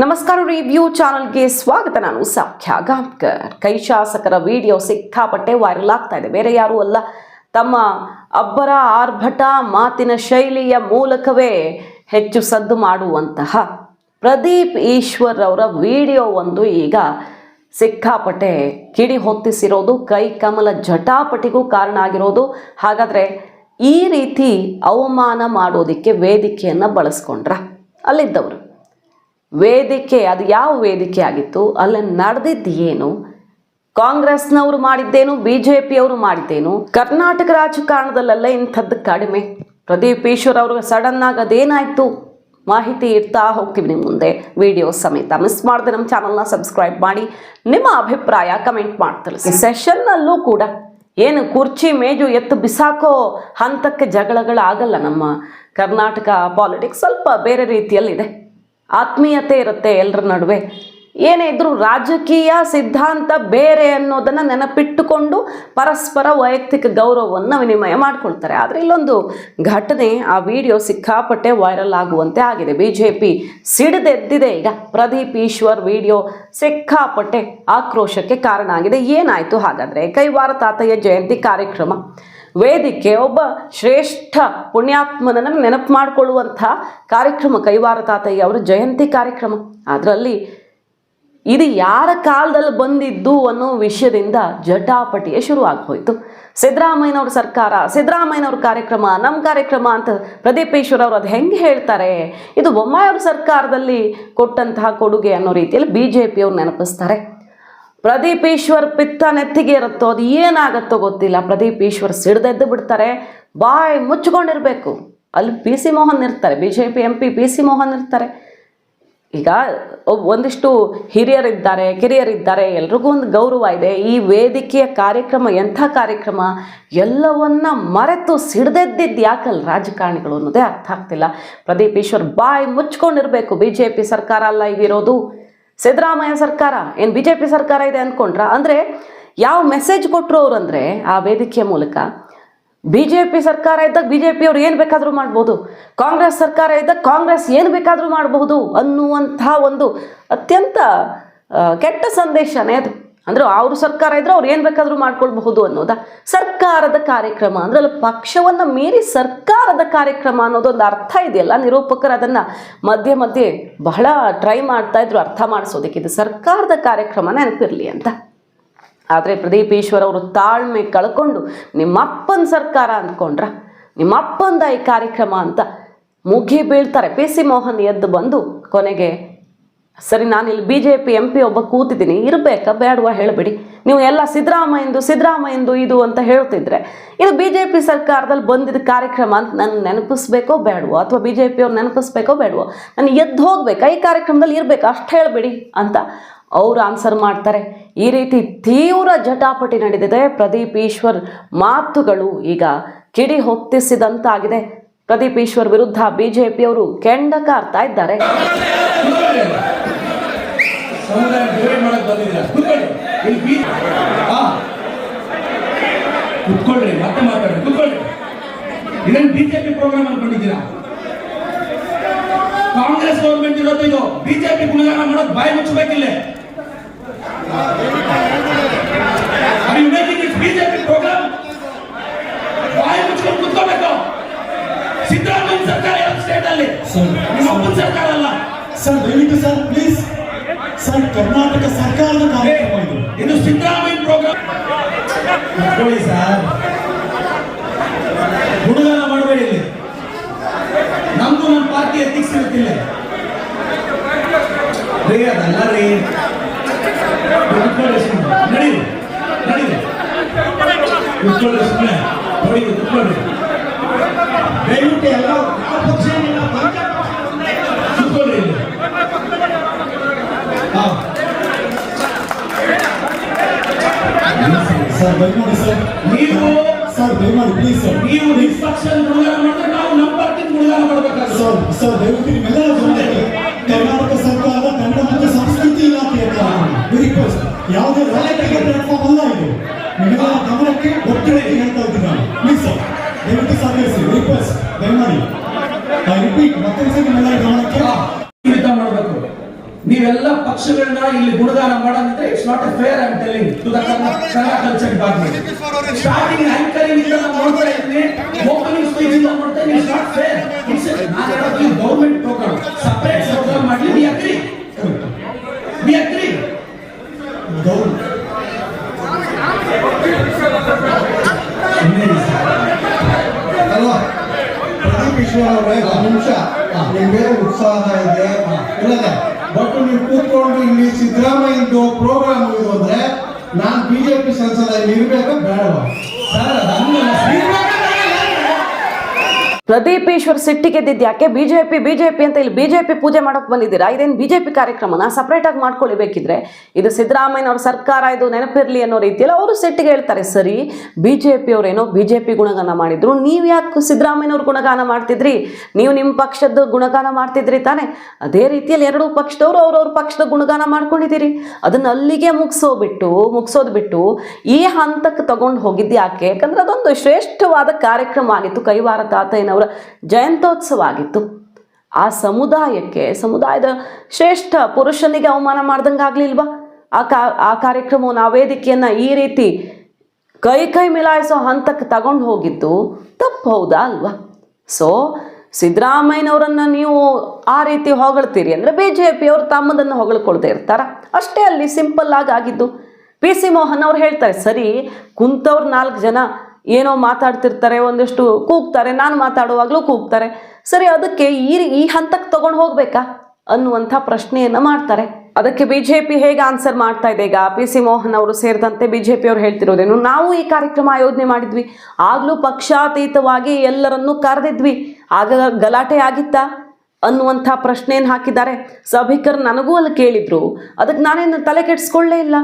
ನಮಸ್ಕಾರ ರಿವ್ಯೂ ಚಾನಲ್ಗೆ ಸ್ವಾಗತ. ನಾನು ಸಾಖ್ಯ ಗಾಂಬ್ಕರ್ ಕೈ ಶಾಸಕರ ವಿಡಿಯೋ ಸಿಕ್ಕಾಪಟ್ಟೆ ವೈರಲ್ ಆಗ್ತಾ ಇದೆ. ಬೇರೆ ಯಾರೂ ಅಲ್ಲ, ತಮ್ಮ ಅಬ್ಬರ ಆರ್ಭಟ ಮಾತಿನ ಶೈಲಿಯ ಮೂಲಕವೇ ಹೆಚ್ಚು ಸದ್ದು ಮಾಡುವಂತಹ ಪ್ರದೀಪ್ ಈಶ್ವರ್ ಅವರ ವಿಡಿಯೋ ಒಂದು ಈಗ ಸಿಕ್ಕಾಪಟ್ಟೆ ಕಿಡಿ ಹೊತ್ತಿಸಿರೋದು, ಕೈ ಕಮಲ ಜಟಾಪಟಿಗೂ ಕಾರಣ ಆಗಿರೋದು. ಹಾಗಾದರೆ ಈ ರೀತಿ ಅವಮಾನ ಮಾಡೋದಕ್ಕೆ ವೇದಿಕೆಯನ್ನು ಬಳಸ್ಕೊಂಡ್ರ? ಅಲ್ಲಿದ್ದವರು. ವೇದಿಕೆ ಅದು ಯಾವ ವೇದಿಕೆ ಆಗಿತ್ತು? ಅಲ್ಲಿ ನಡೆದಿದ್ದು ಏನು ಕಾಂಗ್ರೆಸ್ನವರು ಮಾಡಿದ್ದೇನು? ಬಿ ಜೆ ಪಿಯವರು ಮಾಡಿದ್ದೇನು? ಕರ್ನಾಟಕ ರಾಜಕಾರಣದಲ್ಲೆಲ್ಲ ಇಂಥದ್ದು ಕಡಿಮೆ. ಪ್ರದೀಪ್ ಈಶ್ವರ್ ಅವ್ರಿಗೆ ಸಡನ್ ಆಗಿ ಅದೇನಾಯ್ತು? ಮಾಹಿತಿ ಇರ್ತಾ ಹೋಗ್ತೀವಿ ನಿಮ್ಮ ಮುಂದೆ. ವಿಡಿಯೋ ಸಮೇತ ಮಿಸ್ ಮಾಡದೆ ನಮ್ಮ ಚಾನಲ್ನ ಸಬ್ಸ್ಕ್ರೈಬ್ ಮಾಡಿ. ನಿಮ್ಮ ಅಭಿಪ್ರಾಯ ಕಮೆಂಟ್ ಮಾಡಿ ತಿಳಿಸಿ. ಸೆಷನ್ನಲ್ಲೂ ಕೂಡ ಏನು ಕುರ್ಚಿ ಮೇಜು ಎತ್ತು ಬಿಸಾಕೋ ಹಂತಕ್ಕೆ ಜಗಳಗಳಾಗಲ್ಲ ನಮ್ಮ ಕರ್ನಾಟಕ ಪಾಲಿಟಿಕ್ಸ್. ಸ್ವಲ್ಪ ಬೇರೆ ರೀತಿಯಲ್ಲಿದೆ. ಆತ್ಮೀಯತೆ ಇರುತ್ತೆ ಎಲ್ಲರ ನಡುವೆ. ಏನೇ ಇದ್ರೂ ರಾಜಕೀಯ ಸಿದ್ಧಾಂತ ಬೇರೆ ಅನ್ನೋದನ್ನು ನೆನಪಿಟ್ಟುಕೊಂಡು ಪರಸ್ಪರ ವೈಯಕ್ತಿಕ ಗೌರವವನ್ನು ವಿನಿಮಯ ಮಾಡ್ಕೊಳ್ತಾರೆ. ಆದರೆ ಇಲ್ಲೊಂದು ಘಟನೆ ಆ ವಿಡಿಯೋ ಸಿಕ್ಕಾಪಟ್ಟೆ ವೈರಲ್ ಆಗುವಂತೆ ಆಗಿದೆ. ಬಿ ಜೆ ಪಿ ಸಿಡಿದೆದ್ದಿದೆ. ಈಗ ಪ್ರದೀಪ್ ಈಶ್ವರ್ ವಿಡಿಯೋ ಸಿಕ್ಕಾಪಟ್ಟೆ ಆಕ್ರೋಶಕ್ಕೆ ಕಾರಣ ಆಗಿದೆ. ಏನಾಯಿತು ಹಾಗಾದರೆ? ಕೈವಾರ ತಾತಯ್ಯ ಜಯಂತಿ ಕಾರ್ಯಕ್ರಮ ವೇದಿಕೆ ಒಬ್ಬ ಶ್ರೇಷ್ಠ ಪುಣ್ಯಾತ್ಮನನ್ನು ನೆನಪು ಮಾಡಿಕೊಳ್ಳುವಂಥ ಕಾರ್ಯಕ್ರಮ ಕೈವಾರ ತಾತಯ್ಯ ಅವರ ಜಯಂತಿ ಕಾರ್ಯಕ್ರಮ. ಅದರಲ್ಲಿ ಇದು ಯಾರ ಕಾಲದಲ್ಲಿ ಬಂದಿದ್ದು ಅನ್ನೋ ವಿಷಯದಿಂದ ಜಟಾಪಟಿಯೇ ಶುರು ಹೋಯಿತು ಸಿದ್ದರಾಮಯ್ಯನವ್ರ ಸರ್ಕಾರ, ಸಿದ್ದರಾಮಯ್ಯನವ್ರ ಕಾರ್ಯಕ್ರಮ ನಮ್ಮ ಕಾರ್ಯಕ್ರಮ ಅಂತ ಪ್ರದೀಪ್ ಈಶ್ವರ್ ಅವರು ಅದು ಹೆಂಗೆ ಹೇಳ್ತಾರೆ? ಇದು ಬೊಮ್ಮಾಯಿಯವ್ರ ಸರ್ಕಾರದಲ್ಲಿ ಕೊಟ್ಟಂತಹ ಕೊಡುಗೆ ಅನ್ನೋ ರೀತಿಯಲ್ಲಿ ಬಿ ಜೆ ಪಿಯವ್ರು ನೆನಪಿಸ್ತಾರೆ. ಪ್ರದೀಪ್ ಈಶ್ವರ್ ಪಿತ್ತ ನೆತ್ತಿಗೆ ಇರುತ್ತೋ, ಅದು ಏನಾಗತ್ತೋ ಗೊತ್ತಿಲ್ಲ. ಪ್ರದೀಪ್ ಈಶ್ವರ್ ಸಿಡ್ದೆದ್ದು ಬಿಡ್ತಾರೆ. ಬಾಯ್ ಮುಚ್ಚಿಕೊಂಡಿರಬೇಕು. ಅಲ್ಲಿ ಪಿ ಸಿ ಮೋಹನ್ ಇರ್ತಾರೆ. B J P M P C Mohan ಇರ್ತಾರೆ. ಈಗ ಒಂದಿಷ್ಟು ಹಿರಿಯರಿದ್ದಾರೆ, ಕಿರಿಯರಿದ್ದಾರೆ, ಎಲ್ರಿಗೂ ಒಂದು ಗೌರವ ಇದೆ. ಈ ವೇದಿಕೆಯ ಕಾರ್ಯಕ್ರಮ, ಎಂಥ ಕಾರ್ಯಕ್ರಮ? ಎಲ್ಲವನ್ನ ಮರೆತು ಸಿಡ್ದೆದ್ದಿದ್ದು ಯಾಕಲ್ಲ ರಾಜಕಾರಣಿಗಳು ಅನ್ನೋದೇ ಅರ್ಥ ಆಗ್ತಿಲ್ಲ. ಪ್ರದೀಪ್ ಈಶ್ವರ್ ಬಾಯಿ ಮುಚ್ಕೊಂಡಿರಬೇಕು. ಬಿ ಜೆ ಪಿ ಸರ್ಕಾರ ಅಲ್ಲ ಈಗಿರೋದು ಸಿದ್ದರಾಮಯ್ಯ ಸರ್ಕಾರ? ಏನು ಬಿ ಜೆ ಪಿ ಸರ್ಕಾರ ಇದೆ ಅಂದ್ಕೊಂಡ್ರ ಅಂದರೆ ಯಾವ ಮೆಸೇಜ್ ಕೊಟ್ಟರು ಅವರು ಅಂದರೆ ಆ ವೇದಿಕೆಯ ಮೂಲಕ? ಬಿ ಜೆ ಪಿ ಸರ್ಕಾರ ಇದ್ದಾಗ ಬಿ ಜೆ ಪಿಯವ್ರು ಏನು ಬೇಕಾದರೂ ಮಾಡ್ಬೋದು. ಕಾಂಗ್ರೆಸ್ ಸರ್ಕಾರ ಇದ್ದಾಗ ಕಾಂಗ್ರೆಸ್ ಏನು ಬೇಕಾದರೂ ಮಾಡಬಹುದು ಅನ್ನುವಂಥ ಒಂದು ಅತ್ಯಂತ ಕೆಟ್ಟ ಸಂದೇಶನೇ ಅದು. ಅಂದ್ರೆ ಅವ್ರ ಸರ್ಕಾರ ಇದ್ದರೆ ಅವ್ರು ಏನು ಬೇಕಾದರೂ ಮಾಡ್ಕೊಳ್ಬಹುದು ಅನ್ನೋದ. ಸರ್ಕಾರದ ಕಾರ್ಯಕ್ರಮ ಅಂದ್ರೆ ಅಲ್ಲಿ ಪಕ್ಷವನ್ನು ಮೀರಿ ಸರ್ಕಾರದ ಕಾರ್ಯಕ್ರಮ ಅನ್ನೋದೊಂದು ಅರ್ಥ ಇದೆಯಲ್ಲ? ನಿರೂಪಕರು ಅದನ್ನು ಮಧ್ಯೆ ಮಧ್ಯೆ ಬಹಳ ಟ್ರೈ ಮಾಡ್ತಾ ಇದ್ರು ಅರ್ಥ ಮಾಡಿಸೋದಕ್ಕೆ. ಇದು ಸರ್ಕಾರದ ಕಾರ್ಯಕ್ರಮ ನೆನಪಿರಲಿ ಅಂತ. ಆದರೆ ಪ್ರದೀಪ್ ಅವರು ತಾಳ್ಮೆ ಕಳ್ಕೊಂಡು ನಿಮ್ಮಪ್ಪನ ಸರ್ಕಾರ ಅಂದ್ಕೊಂಡ್ರ ನಿಮ್ಮಪ್ಪಂದ ಈ ಕಾರ್ಯಕ್ರಮ ಅಂತ ಮುಗಿ ಬೀಳ್ತಾರೆ. ಪಿ ಸಿ ಮೋಹನ್ ಎದ್ದು ಬಂದು ಕೊನೆಗೆ, ಸರಿ ನಾನು ಇಲ್ಲಿ B J P M P ಒಬ್ಬ ಕೂತಿದ್ದೀನಿ, ಇರಬೇಕಾ? ಬೇಡವಾ ಹೇಳಬೇಡಿ. ನೀವು ಎಲ್ಲ ಸಿದ್ದರಾಮಯ್ಯಂದು ಎಂದು ಇದು ಅಂತ ಹೇಳ್ತಿದ್ರೆ ಇದು ಬಿ ಜೆ ಪಿ ಸರ್ಕಾರದಲ್ಲಿ ಬಂದಿದ್ದ ಕಾರ್ಯಕ್ರಮ ಅಂತ ನಾನು ನೆನಪಿಸ್ಬೇಕೋ ಬೇಡವೋ ಅಥವಾ ಬಿ ಜೆ ಪಿಯವ್ರು ನೆನಪಿಸ್ಬೇಕೋ ಬೇಡವೋ ನಾನು ಎದ್ದು ಹೋಗ್ಬೇಕಾ? ಈ ಕಾರ್ಯಕ್ರಮದಲ್ಲಿ ಇರಬೇಕು? ಅಷ್ಟು ಹೇಳಬೇಡಿ ಅಂತ ಅವರು ಆನ್ಸರ್ ಮಾಡ್ತಾರೆ. ಈ ರೀತಿ ತೀವ್ರ ಜಟಾಪಟಿ ನಡೆದಿದೆ ಪ್ರದೀಪ್ ಈಶ್ವರ್ ಮಾತುಗಳು ಈಗ ಕಿಡಿ ಹೊತ್ತಿಸಿದಂತಾಗಿದೆ. ಪ್ರದೀಪ್ ಈಶ್ವರ್ ವಿರುದ್ಧ ಬಿಜೆಪಿಯವರು ಕೆಂಡ ಕಾರ್ತಾ ಇದ್ದಾರೆ. ಬಿಜೆಪಿ ಪ್ರೋಗ್ರಾಮ್ ಕಾಂಗ್ರೆಸ್ ಗೌರ್ಮೆಂಟ್ ಇರೋದು ಇದು. ಬಿಜೆಪಿ ಗುಣಗಾನ ಮಾಡೋದು ಬಾಯಿ ಮುಚ್ಚಬೇಕಿಲ್ಲ. Are you making it BJP programme ಬಾಯಿ ಮುಚ್ಕೊಂಡು ಕುತ್ಕೋಬೇಕು ಸಿದ್ದರಾಮಯ್ಯ ಸರ್ಕಾರ ಇರೋದು ಸ್ಟೇಟ್ ಅಲ್ಲಿ ನಿಮ್ಮ ಅಪ್ಪನ ಸರ್ಕಾರ ಅಲ್ಲ ಸರ್ ದಯವಿಟ್ಟು ಸರ್ ಪ್ಲೀಸ್ ಸರ್ ಕರ್ನಾಟಕ ಸರ್ಕಾರದ ಕಾರ್ಯಕ್ರಮ ಇದು ಇದು ಸಿದ್ದರಾಮಯ್ಯ ಪ್ರೋಗ್ರಾಮ್ ಕುತ್ಕೊಳ್ಳಿ ಸರ್ ಗುಣಗಾನ ಮಾಡಬೇಡಿ ಇಲ್ಲಿ. ನಮ್ದು ನಮ್ಮ ಪಾರ್ಟಿ ಎಥಿಕ್ಸ್ ಇರುತ್ತಿಲ್ಲ ರೀ ಅದಲ್ಲ ರೀ ಕುತ್ಕೊಳ್ಳಿ ಸುಮ್ಮನೆ ನಡೀರಿ ನಡೀರಿ ಕುತ್ಕೊಳ್ಳಿ ಸುಮ್ಮನೆ ನೋಡಿ ಕುತ್ಕೊಳ್ಳಿ ದಯವಿಟ್ಟು ಸರ್ ದಯಮಾಡಿ ಸರ್ ನೀವು ಸರ್ ದಯಮಾಡಿ ಸರ್ ನೀವು ನಿಷ್ಪಕ್ಷ ನಾವು ನಮ್ಮ ಪಾರ್ಟಿ ಸರ್ ಸರ್ ದಯವಿಟ್ಟು ನಿಮ್ಮೆಲ್ಲರ ಗಮನಕ್ಕೆ ಕರ್ನಾಟಕ ಸರ್ಕಾರದ ಕನ್ನಡ ಸಂಸ್ಕೃತಿ ಇಲಾಖೆಯ ರಿಕ್ವೆಸ್ಟ್ ಯಾವುದೇ ರಾಜಕೀಯ ಪ್ಲಾಟ್ಫಾರ್ಮ್ ಅಲ್ಲ ಇದು ನಿಮ್ಮೆಲ್ಲರ ಗಮನಕ್ಕೆ ಒತ್ತಡಕ್ಕೆ ಹೇಳ್ತಾ ಇದ್ದೀನಿ ನಾನು? ಪ್ಲೀಸ್ ದಯವಿಟ್ಟು ಸಹಕರಿಸಿ. ರಿಕ್ವೆಸ್ಟ್ ದಯಮಾಡಿ ಐ ರಿಪೀಟ್ ಮತ್ತೆ ನಿಮ್ಮೆಲ್ಲರ ಗಮನಕ್ಕೆ. ವಿರುದ್ಧ ಮಾಡಬೇಕು ಪಕ್ಷಗಳನ್ನ ಇಲ್ಲಿ ಗುಣಗಾನ ಮಾಡೋದಿದ್ರೆ it's not a fair I'm telling to the Kannada culture department starting anchoring ಇಂದ ನಾನು ನೋಡ್ತಾ ಇದ್ದೀನಿ. ಓಪನಿಂಗ್ ಸ್ಪೀಚ್ ಇಂದ ನೋಡ್ತಾ ಇದ್ದೀನಿ. ಇಟ್ಸ್ ನಾಟ್ ಫೇರ್ ಇಟ್ಸ್ ನಾನು ಹೇಳೋದು ಗೌರ್ಮೆಂಟ್ ಪ್ರೋಗ್ರಾಮ್ ಸಪರೇಟ್ ಪ್ರೋಗ್ರಾಮ್ ಮಾಡಿ ವಿ ಅಗ್ರಿ ವಿ ಅಗ್ರಿ ಗೌರವ ಅಲ್ವಾ ಪ್ರದೀಪ್ ಈಶ್ವರ್ ಅವರೇ ಒಂದು ನಿಮಿಷ ನಿಮ್ಗೆ ಉತ್ಸಾಹ ಇದೆ ಬಟ್ ನೀವು ಕೂತ್ಕೊಂಡು ಇಲ್ಲಿ ಸಿದ್ದರಾಮಯ್ಯದು ಪ್ರೋಗ್ರಾಮ್ ಇದು ಅಂದ್ರೆ ನಾನು ಬಿಜೆಪಿ ಸಂಸದ ಇರ್ಬೇಕಾ ಬೇಡವಾ? ಸರ್ ಅದನ್ನ ಪ್ರದೀಪ್ ಈಶ್ವರ್ ಸಿಟ್ಟಿಗೆದ್ದಿದ್ದು ಯಾಕೆ? ಬಿಜೆಪಿ ಬಿಜೆಪಿ ಅಂತ ಇಲ್ಲಿ ಬಿಜೆಪಿ ಪೂಜೆ ಮಾಡೋಕೆ ಬಂದಿದ್ದೀರಾ? ಇದೇನು ಬಿಜೆಪಿ ಕಾರ್ಯಕ್ರಮನ? ಸಪ್ರೇಟ್ ಆಗಿ ಮಾಡ್ಕೊಳ್ಳಿಬೇಕಿದ್ರೆ ಇದು ಸಿದ್ದರಾಮಯ್ಯನವ್ರ ಸರ್ಕಾರ ಇದು ನೆನಪಿರಲಿ ಅನ್ನೋ ರೀತಿಯಲ್ಲಿ ಅವರು ಸಿಟ್ಟಿಗೆ ಹೇಳ್ತಾರೆ, ಸರಿ, ಬಿಜೆಪಿ ಅವರೇನೋ ಬಿಜೆಪಿ ಗುಣಗಾನ ಮಾಡಿದ್ರು. ನೀವು ಯಾಕೆ ಸಿದ್ದರಾಮಯ್ಯನವ್ರ ಗುಣಗಾನ ಮಾಡ್ತಿದ್ರಿ? ನೀವು ನಿಮ್ಮ ಪಕ್ಷದ ಗುಣಗಾನ ಮಾಡ್ತಿದ್ರಿ ತಾನೆ? ಅದೇ ರೀತಿಯಲ್ಲಿ ಎರಡೂ ಪಕ್ಷದವರು ಅವ್ರವ್ರ ಪಕ್ಷದ ಗುಣಗಾನ ಮಾಡ್ಕೊಂಡಿದ್ದೀರಿ. ಅದನ್ನ ಅಲ್ಲಿಗೆ ಮುಗಿಸೋಬಿಟ್ಟು ಮುಗಿಸೋದು ಬಿಟ್ಟು ಈ ಹಂತಕ್ಕೆ ತಗೊಂಡು ಹೋಗಿದ್ದು ಯಾಕೆ? ಯಾಕಂದ್ರೆ ಅದೊಂದು ಶ್ರೇಷ್ಠವಾದ ಕಾರ್ಯಕ್ರಮ ಆಗಿತ್ತು. ಕೈವಾರ ತಾತಯ್ಯನವರ ಜಯಂತೋತ್ಸವ ಆಗಿತ್ತು ಆ ಸಮುದಾಯಕ್ಕೆ, ಸಮುದಾಯದ ಶ್ರೇಷ್ಠ ಪುರುಷನಿಗೆ ಅವಮಾನ ಮಾಡ್ದಂಗೆ ಆಗ್ಲಿಲ್ವಾ? ಆ ಕಾ, ಆ ಕಾರ್ಯಕ್ರಮವನ್ನು ಆ ವೇದಿಕೆಯನ್ನು ಈ ರೀತಿ ಕೈ ಕೈ ಮಿಲಾಯಿಸೋ ಹಂತಕ್ಕೆ ತಗೊಂಡು ಹೋಗಿದ್ದು ತಪ್ಪು ಹೌದಾ ಅಲ್ವಾ? ಸೊ ಸಿದ್ದರಾಮಯ್ಯನವರನ್ನ ನೀವು ಆ ರೀತಿ ಹೊಗಳ್ತೀರಿ ಅಂದರೆ ಬಿ ಜೆ ಪಿಯವರು ತಮ್ಮದನ್ನು ಹೊಗಳ್ಕೊಳ್ತಾ ಇರ್ತಾರ? ಅಷ್ಟೇ ಅಲ್ಲಿ ಸಿಂಪಲ್ ಆಗಿ ಆಗಿದ್ದು. ಪಿ ಸಿ ಮೋಹನ್ ಅವ್ರು ಹೇಳ್ತಾರೆ, ಸರಿ, ಕುಂತವ್ರು ನಾಲ್ಕು ಜನ ಏನೋ ಮಾತಾಡ್ತಿರ್ತಾರೆ, ಒಂದಿಷ್ಟು ಕೂಗ್ತಾರೆ, ನಾನು ಮಾತಾಡುವಾಗಲೂ ಕೂಗ್ತಾರೆ. ಸರಿ, ಅದಕ್ಕೆ ಈ ಈ ಹಂತಕ್ಕೆ ತಗೊಂಡು ಹೋಗ್ಬೇಕಾ? ಅನ್ನುವಂಥ ಪ್ರಶ್ನೆಯನ್ನು ಮಾಡ್ತಾರೆ. ಅದಕ್ಕೆ ಬಿ ಜೆ ಪಿ ಹೇಗೆ ಆನ್ಸರ್ ಮಾಡ್ತಾ ಇದೆ? ಈಗ ಪಿ ಸಿ ಮೋಹನ್ ಅವರು ಸೇರಿದಂತೆ ಬಿ ಬಿಜೆಪಿ ಅವರು ಹೇಳ್ತಿರೋದೇನು? ನಾವು ಈ ಕಾರ್ಯಕ್ರಮ ಆಯೋಜನೆ ಮಾಡಿದ್ವಿ. ಆಗಲೂ ಪಕ್ಷಾತೀತವಾಗಿ ಎಲ್ಲರನ್ನೂ ಕರೆದಿದ್ವಿ. ಆಗ ಗಲಾಟೆ ಆಗಿತ್ತಾ? ಅನ್ನುವಂಥ ಪ್ರಶ್ನೆಯನ್ನು ಹಾಕಿದ್ದಾರೆ. ಸಭಿಕರು ನನಗೂ ಅಲ್ಲಿ ಕೇಳಿದರು, ಅದಕ್ಕೆ ನಾನೇನು ತಲೆ ಕೆಡಿಸ್ಕೊಳ್ಳೇ ಇಲ್ಲ.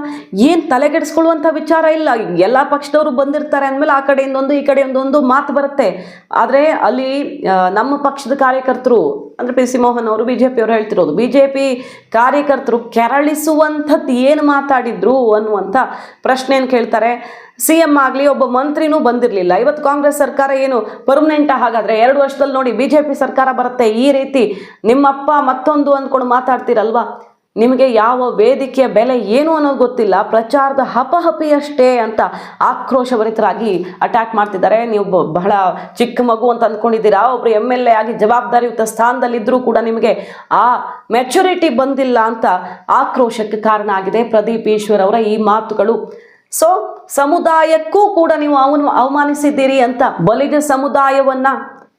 ಏನು ತಲೆ ಕೆಡಿಸ್ಕೊಳ್ಳುವಂಥ ವಿಚಾರ ಇಲ್ಲ. ಎಲ್ಲ ಪಕ್ಷದವರು ಬಂದಿರ್ತಾರೆ ಅಂದಮೇಲೆ ಆ ಕಡೆಯಿಂದ ಒಂದು ಈ ಕಡೆಯಿಂದ ಒಂದು ಮಾತು ಬರುತ್ತೆ. ಆದರೆ ಅಲ್ಲಿ ನಮ್ಮ ಪಕ್ಷದ ಕಾರ್ಯಕರ್ತರು ಅಂದರೆ ಪಿ ಸಿ ಮೋಹನ್ ಅವರು ಬಿ ಜೆ ಪಿಯವರು ಹೇಳ್ತಿರೋದು ಬಿ ಜೆ ಪಿ ಕಾರ್ಯಕರ್ತರು ಕೆರಳಿಸುವಂಥದ್ದು ಏನು ಮಾತಾಡಿದ್ರು ಅನ್ನುವಂಥ ಪ್ರಶ್ನೆಯನ್ನು ಕೇಳ್ತಾರೆ. ಸಿ ಎಂ ಆಗಲಿ, ಒಬ್ಬ ಮಂತ್ರಿನೂ ಬಂದಿರಲಿಲ್ಲ. ಇವತ್ತು ಕಾಂಗ್ರೆಸ್ ಸರ್ಕಾರ ಏನು ಪರ್ಮನೆಂಟ್ ಹಾಗಾದರೆ ಎರಡು ವರ್ಷದಲ್ಲಿ ನೋಡಿ ಬಿ ಸರ್ಕಾರ ಬರುತ್ತೆ. ಈ ರೀತಿ ನಿಮ್ಮಪ್ಪ ಮತ್ತೊಂದು ಅಂದ್ಕೊಂಡು ಮಾತಾಡ್ತೀರಲ್ವಾ? ನಿಮಗೆ ಯಾವ ವೇದಿಕೆಯ ಬೆಲೆ ಏನು ಅನ್ನೋದು ಗೊತ್ತಿಲ್ಲ, ಪ್ರಚಾರದ ಹಪಹಪಿಯಷ್ಟೇ ಅಂತ ಆಕ್ರೋಶಭರಿತರಾಗಿ ಅಟ್ಯಾಕ್ ಮಾಡ್ತಿದ್ದಾರೆ. ನೀವು ಬಹಳ ಚಿಕ್ಕ ಮಗು ಅಂತ ಅಂದ್ಕೊಂಡಿದ್ದೀರಾ ಒಬ್ಬರು ಎಂ ಎಲ್ ಎ ಆಗಿ ಜವಾಬ್ದಾರಿಯುತ ಸ್ಥಾನದಲ್ಲಿದ್ದರೂ ಕೂಡ ನಿಮಗೆ ಆ ಮೆಚುರಿಟಿ ಬಂದಿಲ್ಲ ಅಂತ ಆಕ್ರೋಶಕ್ಕೆ ಕಾರಣ ಆಗಿದೆ ಪ್ರದೀಪ್ ಈಶ್ವರ್ ಅವರ ಈ ಮಾತುಗಳು. ಸೊ ಸಮುದಾಯಕ್ಕೂ ಕೂಡ ನೀವು ಅವನು, ಅವಮಾನಿಸಿದ್ದೀರಿ ಅಂತ ಬಲಿಜ ಸಮುದಾಯವನ್ನ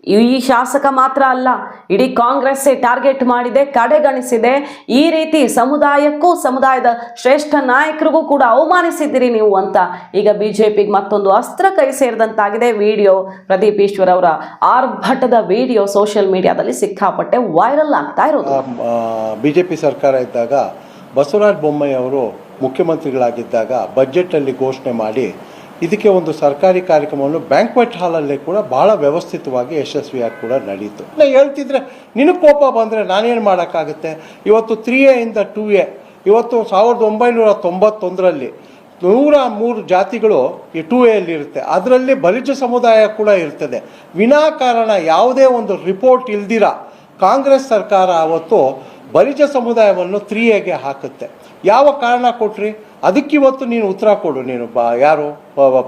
ಈ ಶಾಸಕ ಮಾತ್ರ ಅಲ್ಲ, ಇಡೀ ಕಾಂಗ್ರೆಸ್ ಟಾರ್ಗೆಟ್ ಮಾಡಿದೆ, ಕಡೆಗಣಿಸಿದೆ. ಈ ರೀತಿ ಸಮುದಾಯಕ್ಕೂ ಸಮುದಾಯದ ಶ್ರೇಷ್ಠ ನಾಯಕರಿಗೂ ಕೂಡ ಅವಮಾನಿಸಿದ್ದೀರಿ ನೀವು ಅಂತ ಈಗ ಬಿಜೆಪಿಗೆ ಮತ್ತೊಂದು ಅಸ್ತ್ರ ಕೈ ಸೇರಿದಂತಾಗಿದೆ. ವಿಡಿಯೋ ಪ್ರದೀಪ್ ಈಶ್ವರ್ ಅವರ ಆರ್ಭಟದ ವಿಡಿಯೋ ಸೋಷಿಯಲ್ ಮೀಡಿಯಾದಲ್ಲಿ ಸಿಕ್ಕಾಪಟ್ಟೆ ವೈರಲ್ ಆಗ್ತಾ ಇರೋದು. ಬಿ ಜೆ ಪಿ ಸರ್ಕಾರ ಇದ್ದಾಗ ಬಸವರಾಜ ಬೊಮ್ಮಾಯಿ ಅವರು ಮುಖ್ಯಮಂತ್ರಿಗಳಾಗಿದ್ದಾಗ ಬಜೆಟಲ್ಲಿ ಘೋಷಣೆ ಮಾಡಿ ಇದಕ್ಕೆ ಒಂದು ಸರ್ಕಾರಿ ಕಾರ್ಯಕ್ರಮವನ್ನು ಬ್ಯಾಂಕ್ವೆಟ್ ಹಾಲಲ್ಲಿ ಕೂಡ ಬಹಳ ವ್ಯವಸ್ಥಿತವಾಗಿ ಯಶಸ್ವಿಯಾಗಿ ಕೂಡ ನಡೀತು. ನಾ ಹೇಳ್ತಿದ್ರೆ, ನಿನಗೆ ಕೋಪ ಬಂದರೆ ನಾನೇನು ಮಾಡೋಕ್ಕಾಗುತ್ತೆ? ಇವತ್ತು ತ್ರೀ ಎ ಇಂದ ಟೂ ಎ ಇವತ್ತು ಸಾವಿರದ ಒಂಬೈನೂರ ತೊಂಬತ್ತೊಂದರಲ್ಲಿ ನೂರ ಮೂರು ಜಾತಿಗಳು ಈ ಟೂ ಎಲ್ಲಿ ಇರುತ್ತೆ. ಅದರಲ್ಲಿ ಬಲಿಜ ಸಮುದಾಯ ಕೂಡ ಇರ್ತದೆ. ವಿನಾಕಾರಣ ಯಾವುದೇ ಒಂದು ರಿಪೋರ್ಟ್ ಇಲ್ದಿರ ಕಾಂಗ್ರೆಸ್ ಸರ್ಕಾರ ಅವತ್ತು ಬಲಿಜ ಸಮುದಾಯವನ್ನು ತ್ರೀ ಹಾಕುತ್ತೆ. ಯಾವ ಕಾರಣ ಕೊಟ್ರಿ? ಅದಕ್ಕಿವತ್ತು ನೀನು ಉತ್ತರ ಕೊಡು ನೀನು. ಬಾ, ಯಾರು?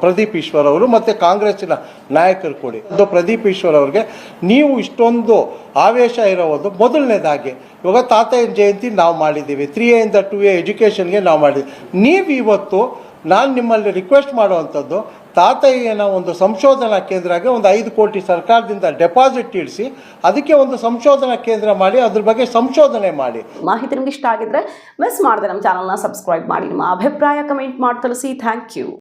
ಪ್ರದೀಪ್ ಈಶ್ವರ್ ಅವರು ಮತ್ತು ಕಾಂಗ್ರೆಸ್ಸಿನ ನಾಯಕರು ಕೊಡಿ. ಅದು ಪ್ರದೀಪ್ ಈಶ್ವರ್ ಅವ್ರಿಗೆ, ನೀವು ಇಷ್ಟೊಂದು ಆವೇಶ ಇರೋದು ಮೊದಲನೇದಾಗಿ. ಇವಾಗ ತಾತಯ್ಯನ ಜಯಂತಿ ನಾವು ಮಾಡಿದ್ದೀವಿ. ತ್ರೀ ಎಯಿಂದ ಟು ಎ ಎಜುಕೇಷನ್ಗೆ ನಾವು ಮಾಡಿದ್ದೀವಿ. ನೀವು ಇವತ್ತು, ನಾನು ನಿಮ್ಮಲ್ಲಿ ರಿಕ್ವೆಸ್ಟ್ ಮಾಡುವಂಥದ್ದು ತಾತಯ್ಯನ ಒಂದು ಸಂಶೋಧನಾ ಕೇಂದ್ರಗೆ ಒಂದು ಐದು ಕೋಟಿ ಸರ್ಕಾರದಿಂದ ಡೆಪಾಸಿಟ್ ಇಡಿಸಿ ಅದಕ್ಕೆ ಒಂದು ಸಂಶೋಧನಾ ಕೇಂದ್ರ ಮಾಡಿ, ಅದ್ರ ಬಗ್ಗೆ ಸಂಶೋಧನೆ ಮಾಡಿ. ಮಾಹಿತಿ ನಿಮ್ಗೆ ಇಷ್ಟ ಆಗಿದ್ರೆ ಮಿಸ್ ಮಾಡಿದೆ ನಮ್ಮ ಚಾನಲ್ನ ಸಬ್ಸ್ಕ್ರೈಬ್ ಮಾಡಿ. ನಿಮ್ಮ ಅಭಿಪ್ರಾಯ ಕಮೆಂಟ್ ಮಾಡಿ ತಿಳಿಸಿ ಥ್ಯಾಂಕ್ ಯು